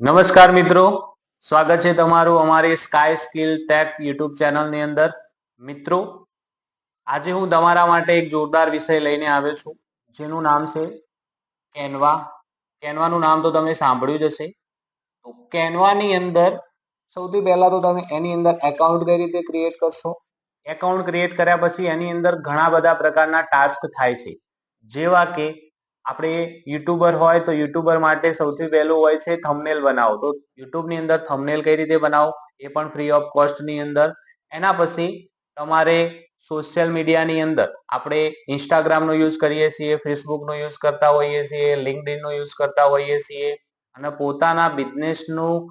નમસ્કાર મિત્રો. સ્વાગત છે તમારું અમારી સ્કાય સ્કિલ ટેક યુટ્યુબ ચેનલની અંદર. મિત્રો, આજે હું તમારા માટે એક જોરદાર વિષય લઈને આવ્યો છું. જેનું નામ છે કેનવા. કેનવાનું નામ તો તમે સાંભળ્યું જ હશે. તો કેનવાની અંદર સૌથી પહેલા તો તમે એની અંદર એકાઉન્ટ કઈ રીતે ક્રિએટ કરશો? એકાઉન્ટ ક્રિએટ કર્યા પછી એની અંદર ઘણા બધા પ્રકારના ટાસ્ક થાય છે. જેવા કે આપણે યુટ્યુબર હોય તો યુટ્યુબર માટે સૌથી પહેલું હોય છે થંબનેલ બનાવો. તો યુટ્યુબની અંદર થંબનેલ કઈ રીતે બનાવો? એ પણ ફ્રી ઓફ કોસ્ટની અંદર. એના પછી તમારે સોશિયલ મીડિયાની અંદર આપણે ઇન્સ્ટાગ્રામનો યુઝ કરીએ છીએ ફેસબુકનો યુઝ કરતા હોઈએ છીએ લિંકડિનનો યુઝ કરતા હોઈએ છીએ અને પોતાના બિઝનેસનું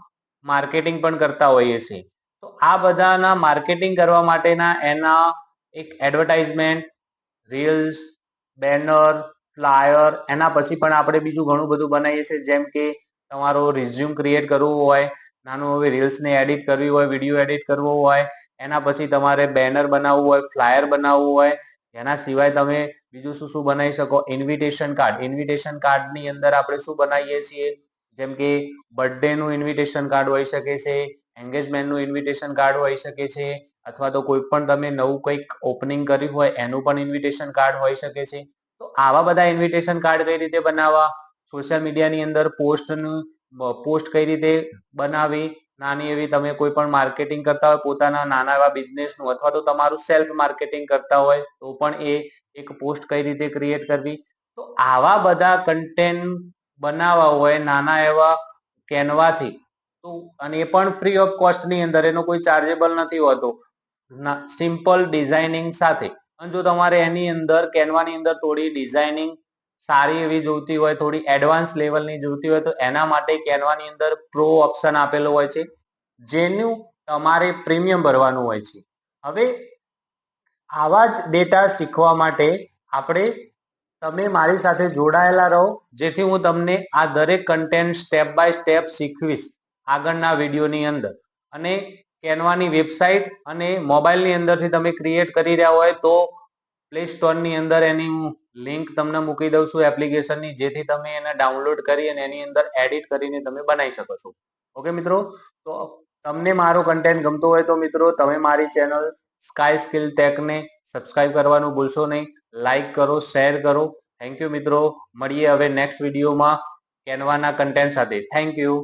માર્કેટિંગ પણ કરતા હોઈએ છીએ. તો આ બધાના માર્કેટિંગ કરવા માટેના એના એક એડવર્ટાઇઝમેન્ટ રીલ્સ બેનર ફ્લાયર, એના પછી પણ આપણે બીજું ઘણું બધું બનાવીએ છીએ. જેમ કે તમારો રિઝ્યુમ ક્રિએટ કરવું હોય, નાનું હવે રીલ્સને એડિટ કરવી હોય વીડિયો એડિટ કરવો હોય, એના પછી તમારે બેનર બનાવવું હોય, ફ્લાયર બનાવવું હોય, એના સિવાય તમે બીજું શું શું બનાવી શકો? ઇન્વિટેશન કાર્ડ ઇન્વિટેશન કાર્ડની અંદર આપણે શું બનાવીએ છીએ? જેમ કે બર્થડેનું ઇન્વિટેશન કાર્ડ હોઈ શકે છે એન્ગેજમેન્ટનું ઇન્વિટેશન કાર્ડ હોઈ શકે છે, અથવા તો કોઈ પણ તમે નવું કંઈક ઓપનિંગ કર્યું હોય, એનું પણ ઇન્વિટેશન કાર્ડ હોઈ શકે છે. આવા બધા ઇન્વિટેશન કાર્ડ કઈ રીતે બનાવવા? સોશિયલ મીડિયાની અંદર પોસ્ટનું પોસ્ટ કઈ રીતે બનાવી નાની એવી તમે કોઈ પણ માર્કેટિંગ કરતા હોય, પોતાના નાના એવા બિઝનેસનું અથવા તો તમારું સેલ્ફ માર્કેટિંગ કરતા હોય, તો પણ એ એક પોસ્ટ કઈ રીતે ક્રિએટ કરવી? તો આવા બધા કન્ટેન્ટ બનાવવા હોય, નાના એવા કેનવાથી તો, અને એ પણ ફ્રી ઓફ કોસ્ટની અંદર, એનો કોઈ ચાર્જેબલ નથી હોતો. સિમ્પલ ડિઝાઇનિંગ સાથે. અને જો તમારે એની અંદર, કેનવાની અંદર થોડી ડિઝાઇનિંગ સારી એવી જોઈતી હોય, થોડી એડવાન્સ લેવલની જોઈતી હોય, તો એના માટે કેનવાની અંદર પ્રો ઓપ્શન આપેલો હોય છે, જેનું તમારે પ્રીમિયમ ભરવાનું હોય છે. હવે, આવા જ ડેટા શીખવા માટે આપણે, તમે મારી સાથે જોડાયેલા રહો, જેથી હું તમને આ દરેક કન્ટેન્ટ સ્ટેપ બાય સ્ટેપ શીખવીશ આગળના વિડીયોની અંદર. અને કેનવાની વેબસાઇટ અને મોબાઈલની અંદરથી તમે ક્રિએટ કરી રહ્યા હોય તો પ્લે સ્ટોરની અંદર એની હું લિંક તમને મૂકી દઉં છું એપ્લિકેશનની જેથી તમે એને ડાઉનલોડ કરી અને એની અંદર એડિટ કરીને તમે બનાવી શકો છો. ઓકે મિત્રો? તો તમને મારો કન્ટેન્ટ ગમતો હોય તો મિત્રો, તમે મારી ચેનલ સ્કાય સ્કિલ ટેકને સબસ્ક્રાઇબ કરવાનું ભૂલશો નહીં. લાઈક કરો શેર કરો. થેન્ક યુ મિત્રો. મળીએ હવે નેક્સ્ટ વિડીયોમાં કેનવાના કન્ટેન્ટ સાથે. Thank you